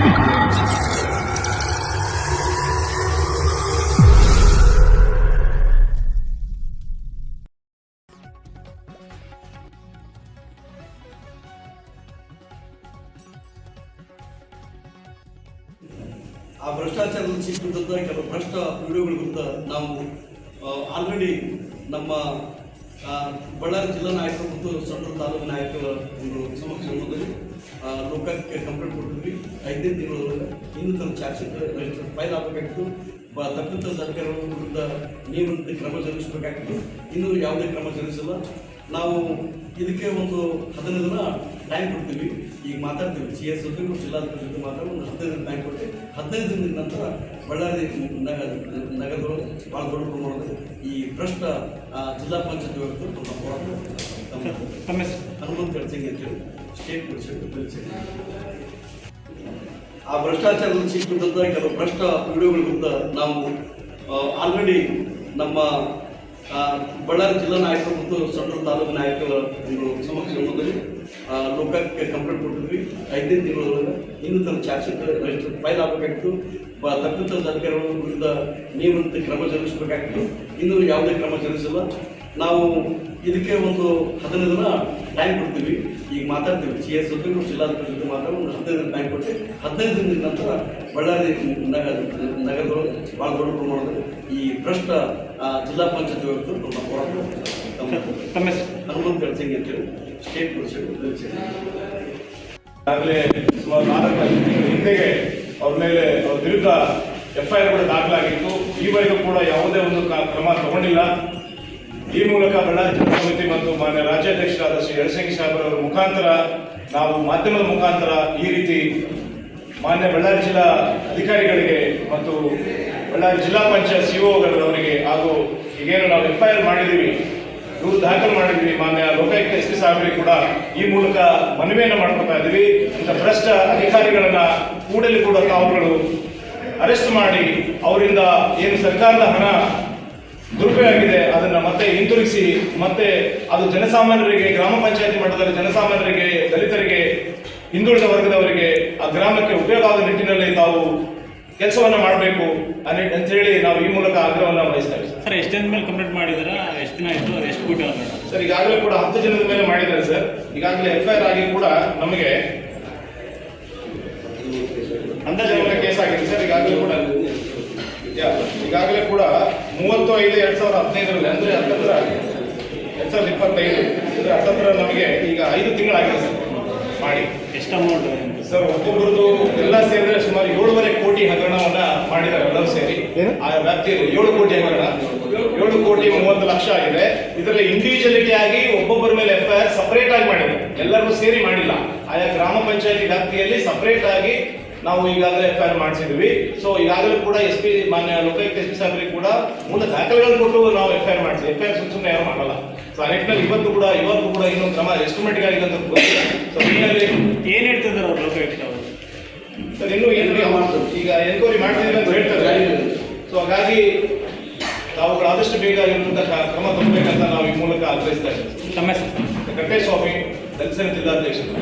ಆ ಭ್ರಷ್ಟಾಚಾರದಲ್ಲಿ ಸಿಕ್ಕಿದ್ದಂಥ ಕೆಲವು ಭ್ರಷ್ಟ ವಿಡಿಯೋಗಳ ವಿರುದ್ಧ ನಾವು ಆಲ್ರೆಡಿ ನಮ್ಮ ಬಳ್ಳಾರಿ ಜಿಲ್ಲಾ ನಾಯಕರು ಮತ್ತು ಸೆಂಟ್ರಲ್ ತಾಲೂಕು ನಾಯಕರ ಒಂದು ಸಮಕ್ಷಮದಲ್ಲಿ ಲೋಕಾಯುಕ್ತಕ್ಕೆ ಕಂಪ್ಲೇಂಟ್ ಕೊಟ್ಟಿದ್ವಿ. ಐದನೇ ತಿಂಗಳೊಳಗೆ ಇನ್ನೂ ತನ್ನ ಚಾರ್ಜ್ ಶೀಟ್ ಫೈಲ್ ಆಗಬೇಕಾಗಿತ್ತು. ಬ ತಪ್ಪಿತ ಸರ್ಕಾರದ ವಿರುದ್ಧ ನಿಯಮಿತ ಕ್ರಮ ಜರುಗಿಸಬೇಕಾಗಿತ್ತು. ಇನ್ನೂ ಯಾವುದೇ ಕ್ರಮ ಜರುಗಿಸಿಲ್ಲ. ನಾವು ಇದಕ್ಕೆ ಒಂದು ಹದಿನೈದು ದಿನ ಟೈಮ್ ಕೊಡ್ತೀವಿ. ಈಗ ಮಾತಾಡ್ತೀವಿ. ಸಿ ಎಸ್ ಜೊತೆ ಜಿಲ್ಲಾಧಿಕಾರಿ ಜೊತೆ ಮಾತಾಡಿ ಒಂದು ಹದಿನೈದು ದಿನ ಟೈಮ್ ಕೊಟ್ಟು ಹದಿನೈದು ದಿನದ ನಂತರ ಬಳ್ಳಾರಿ ನಗರ ನಗರದೊಳಗೆ ಭಾಳ ದೊಡ್ಡ ಪ್ರಮಾಣದಲ್ಲಿ ಈ ಭ್ರಷ್ಟ ಜಿಲ್ಲಾ ಪಂಚಾಯತ್ ವ್ಯವಸ್ಥೆ ನಮ್ಮ ಹೋರಾಟ ತಮ್ಮ ತಮ್ಮ? ಹನುಮಂತ ಕಳ್ಸಿಂಗ್ ಅಂತೇಳಿ ಆ ಭ್ರಷ್ಟಾಚಾರದಲ್ಲಿ ಸಿಕ್ಕಿದ್ದಂಥ ಕೆಲವು ಭ್ರಷ್ಟ ವಿಡಿಯೋಗಳಿಂದ ನಾವು ಆಲ್ರೆಡಿ ನಮ್ಮ ಬಳ್ಳಾರಿ ಜಿಲ್ಲಾ ನಾಯಕರು ಮತ್ತು ಸಣ್ಣ ತಾಲೂಕು ನಾಯಕರ ಒಂದು ಸಮಕ್ಷಮದಲ್ಲಿ ಆ, ಲೋಕಾಯುಕ್ತಕ್ಕೆ ಕಂಪ್ಲೇಂಟ್ ಕೊಟ್ಟಿದ್ವಿ. ಐದನೇ ತಿಂಗಳೊಳಗೆ ಇನ್ನೂ ತನ್ನ ಶೀಟ್ ರಿಜಿಸ್ಟರ್ ಫೈಲ್ ಆಗಬೇಕಾಗಿತ್ತು. ತಪ್ಪಿತ ಅಧಿಕಾರಿಗಳ ವಿರುದ್ಧ ನಿಯಮಿತ ಕ್ರಮ ಜರುಗಿಸಬೇಕಾಗಿತ್ತು. ಇನ್ನೂ ಯಾವುದೇ ಕ್ರಮ ಜರುಗಿಸಿಲ್ಲ. ನಾವು ಇದಕ್ಕೆ ಒಂದು ಹದಿನೈದು ದಿನ ಟೈಮ್ ಕೊಡ್ತೀವಿ. ಈಗ ಮಾತಾಡ್ತೀವಿ. ಸಿ ಎಸ್ ಜೊತೆ ಜಿಲ್ಲಾಧಿಕಾರಿ ಜೊತೆ ಮಾತಾಡಿ ಒಂದು ಹದಿನೈದು ದಿನ ಟೈಮ್ ಕೊಟ್ಟು ಹದಿನೈದು ದಿನದ ನಂತರ ಬಳ್ಳಾರಿ ನಗರ ನಗರದೊಳಗೆ ಭಾಳ ದೊಡ್ಡ ಪ್ರಮಾಣದಲ್ಲಿ ಈ ಭ್ರಷ್ಟ ಜಿಲ್ಲಾ ಪಂಚಾಯತ್ ವ್ಯವಸ್ಥೆ ನಮ್ಮ ಹೋರಾಟ? ಹನುಮಂತ ಅಂತ ಅಂತೇಳಿ ಸ್ಟೇಟ್ ಪೊಲೀಸ್ ಈಗಾಗಲೇ ಸುಮಾರು ನಾಲ್ಕು ತಿಂಗಳ ಹಿಂದೆಗೆ ಅವ್ರ ಮೇಲೆ ಅವ್ರ ವಿರುದ್ಧ ಎಫ್ಐಆರ್ ಕೂಡ ದಾಖಲಾಗಿತ್ತು. ಈವರೆಗೂ ಕೂಡ ಯಾವುದೇ ಒಂದು ಕ್ರಮ ತಗೊಂಡಿಲ್ಲ. ಈ ಮೂಲಕ ಬಳ್ಳಾರಿ ಜಿಲ್ಲಾ ಸಮಿತಿ ಮತ್ತು ಮಾನ್ಯ ರಾಜ್ಯಾಧ್ಯಕ್ಷರಾದ ಶ್ರೀ ಯಡಸಂಗಿ ಸಾಹೇಬರವರ ಮುಖಾಂತರ ನಾವು ಮಾಧ್ಯಮದ ಮುಖಾಂತರ ಈ ರೀತಿ ಮಾನ್ಯ ಬಳ್ಳಾರಿ ಜಿಲ್ಲಾ ಅಧಿಕಾರಿಗಳಿಗೆ ಮತ್ತು ಬಳ್ಳಾರಿ ಜಿಲ್ಲಾ ಪಂಚಾಯತ್ ಸಿಒಗಳವರಿಗೆ ಹಾಗೂ ಈಗೇನು ನಾವು ಎಫ್ಐಆರ್ ಮಾಡಿದ್ದೀವಿ, ದೂರು ದಾಖಲು ಮಾಡಿದ್ವಿ ಮಾನ್ಯ ಲೋಕಾಯುಕ್ತ ಎಸ್ ಪಿ ಸಾಹೇಬರಿಗೆ ಕೂಡ ಈ ಮೂಲಕ ಮನವಿಯನ್ನು ಮಾಡ್ಕೊತಾ ಇದ್ದೀವಿ. ಇಂಥ ಭ್ರಷ್ಟ ಅಧಿಕಾರಿಗಳನ್ನ ಕೂಡಲೇ ಕೂಡ ತಾವುಗಳು ಅರೆಸ್ಟ್ ಮಾಡಿ, ಅವರಿಂದ ಏನು ಸರ್ಕಾರದ ಹಣ ದುರುಪಯೋಗ ಆಗಿದೆ ಅದನ್ನ ಮತ್ತೆ ಹಿಂತಿರುಗಿಸಿ ಮತ್ತೆ ಅದು ಜನಸಾಮಾನ್ಯರಿಗೆ ಗ್ರಾಮ ಪಂಚಾಯತಿ ಮಟ್ಟದಲ್ಲಿ ಜನಸಾಮಾನ್ಯರಿಗೆ ದಲಿತರಿಗೆ ಹಿಂದುಳಿದ ವರ್ಗದವರಿಗೆ ಆ ಗ್ರಾಮಕ್ಕೆ ಉಪಯೋಗ ಆದ ನಿಟ್ಟಿನಲ್ಲಿ ತಾವು ಕೆಲಸವನ್ನ ಮಾಡಬೇಕು ಅಂತ ಹೇಳಿ ನಾವು ಈ ಮೂಲಕ ಆಗ್ರಹವನ್ನ ವಹಿಸ್ತೇವೆ ಸರ್. ಎಷ್ಟು ದಿನದ ಮೇಲೆ ಕಂಪ್ಲೀಟ್ ಮಾಡಿದಾರ? ಎಷ್ಟು ದಿನ ಆಯ್ತು? ಎಷ್ಟು ಕೂಟ ಸರ್ ಈಗಾಗಲೇ ಕೂಡ ಹತ್ತು ಜನದ ಮೇಲೆ ಮಾಡಿದ್ದಾರೆ ಸರ್. ಈಗಾಗಲೇ ಎಫ್ಐಆರ್ ಆಗಿ ಕೂಡ ನಮಗೆ ಅಂದಾಜು ಕೇಸ್ ಆಗಿದೆ ಸರ್. ಈಗಾಗಲೇ ಕೂಡ ಈಗಾಗಲೇ ಕೂಡ ಮೂವತ್ತು ಐದು ಎರಡ್ ಸಾವಿರದ ಹದಿನೈದರಲ್ಲಿ ಅಂದ್ರೆ ಹತ್ತತ್ರ ಎರಡ್ ಸಾವಿರದ ಇಪ್ಪತ್ತೈದು ಅಂದ್ರೆ ಹತ್ತತ್ರ ನಮಗೆ ಈಗ ಐದು ತಿಂಗಳಾಗಿದೆ ಸರ್ ಮಾಡಿ. ಎಷ್ಟು ಅಮೌಂಟ್ ಸರ್ ಒಬ್ಬೊಬ್ಬರದು ಎಲ್ಲ ಸೇರಿದ್ರೆ ಸುಮಾರು ಏಳುವರೆ ಕೋಟಿ ಹಗರಣವನ್ನ ಮಾಡಿದ್ದಾರೆ ಎಲ್ಲರೂ ಸೇರಿ. ಆ ವ್ಯಾಪ್ತಿಯಲ್ಲಿ ಏಳು ಕೋಟಿ ಹಗರಣ. ಏಳು ಕೋಟಿ ಮೂವತ್ತು ಲಕ್ಷ ಆಗಿದೆ. ಇದರಲ್ಲಿ ಇಂಡಿವಿಜುವಲಿಟಿ ಆಗಿ ಒಬ್ಬೊಬ್ಬರ ಮೇಲೆ ಎಫ್ ಐ ಆರ್ ಸಪರೇಟ್ ಆಗಿ ಮಾಡಿದೆ ಎಲ್ಲರಿಗೂ ಸೇರಿ ಮಾಡಿಲ್ಲ. ಆಯಾ ಗ್ರಾಮ ಪಂಚಾಯತಿ ವ್ಯಾಪ್ತಿಯಲ್ಲಿ ಸಪರೇಟ್ ಆಗಿ ನಾವು ಈಗಾಗಲೇ ಎಫ್ ಐ ಆರ್ ಮಾಡಿಸಿದ್ವಿ. ಸೊ ಈಗಾಗಲೇ ಕೂಡ ಎಸ್ ಪಿ ಮಾನ್ಯ ಲೋಕಾಯುಕ್ತ ಎಸ್ ಪಿ ಸಾಹೇಬರಿಗೆ ಕೂಡ ಮೂಲ ದಾಖಲೆಗಳನ್ನು ಕೊಟ್ಟು ನಾವು ಎಫ್ ಐ ಆರ್ ಮಾಡಿಸಿ ಎಫ್ ಐ ಆರ್ ಸುಮ್ಮನೆ ಸುಮ್ಮನೆ ಯಾರು ಮಾಡಲ್ಲ. ಸೊ ಆ ನಿಟ್ಟಿನಲ್ಲಿ ಇವತ್ತು ಕೂಡ ಇವತ್ತು ಕೂಡ ಇನ್ನೊಂದು ಕ್ರಮ ಎಷ್ಟು ಮಟ್ಟಿಗೆ ಆಗಿದೆ ಅಂತ ಗೊತ್ತಿಲ್ಲ. ಸೊ ಹೀಗಾಗಿ ಏನು ಹೇಳ್ತಿದ್ದಾರೆ ಅವರು ಲೋಕಾಯುಕ್ತ ಅವರು ಸರ್ ಇನ್ನೂ ಏನು ಈಗ ಎನ್ಕ್ವೈರಿ ಮಾಡ್ತಿದ್ದೀವಿ ಅಂತ ಹೇಳ್ತಾರೆ. ಸೊ ಹಾಗಾಗಿ ತಾವು ಆದಷ್ಟು ಬೇಗ ಇರುವಂತಹ ಕ್ರಮ ತಗೋಬೇಕಂತ ನಾವು ಈ ಮೂಲಕ ಆಗ್ರಹಿಸ್ತಾ ಇದ್ದೀವಿ. ತಮ್ಮ ಹೆಸರು? ಕಟ್ಟೆ ಸ್ವಾಮಿ ದಲಿತ ಜಿಲ್ಲಾಧ್ಯಕ್ಷರು.